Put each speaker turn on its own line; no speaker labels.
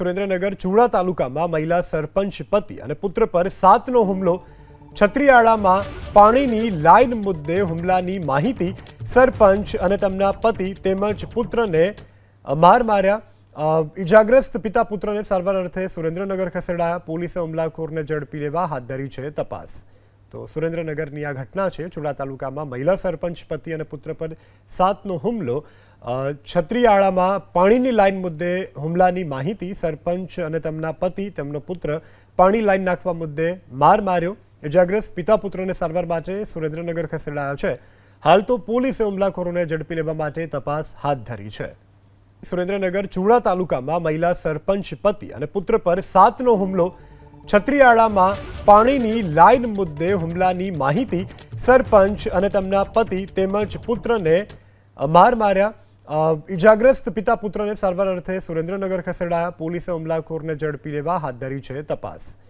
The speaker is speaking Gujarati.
સુરેન્દ્રનગર ચુડા તાલુકામાં મહિલા સરપંચ પતિ અને પુત્ર પર સાતનો હુમલો. છત્રીયાળામાં પાણીની લાઇન મુદ્દે હુમલાની માહિતી સરપંચ અને તેમના પતિ તેમજ પુત્રને માર માર્યા. ઇજાગ્રસ્ત પિતા પુત્રને સારવાર અર્થે સુરેન્દ્રનગર ખસેડાયા પોલીસે હુમલાખોરને ઝડપી લેવા હાથ ધરી છે તપાસ. તો સુરેન્દ્રનગરની આ ઘટના છે, ચુડા તાલુકામાં મહિલા સરપંચ પતિ અને પુત્ર પર સાતનો હુમલો. છત્રીયાળામાં પાણીની લાઇન મુદ્દે હુમલાની માહિતી સરપંચ અને તેમના પતિ, તેમનો પુત્ર, પાણી લાઈન નાખવા મુદ્દે માર માર્યો. ઇજાગ્રસ્ત પિતા પુત્રને સારવાર માટે સુરેન્દ્રનગર ખસેડાયો છે. હાલ તો પોલીસે હુમલાખોરોને ઝડપી લેવા માટે તપાસ હાથ ધરી છે. સુરેન્દ્રનગર ચુડા તાલુકામાં મહિલા સરપંચ પતિ અને પુત્ર પર સાતનો હુમલો. છત્રીયાળામાં પાણીની લાઈન મુદ્દે હુમલાની માહિતી સરપંચ અને તેમના પતિ તેમજ પુત્રને માર માર્યા. અ, ઈજાગ્રસ્ત પિતા પુત્રને સારવાર અર્થે સુરેન્દ્રનગર ખસેડાયા. પોલીસે હુમલાખોરને ઝડપી લેવા હાથ ધરી છે તપાસ.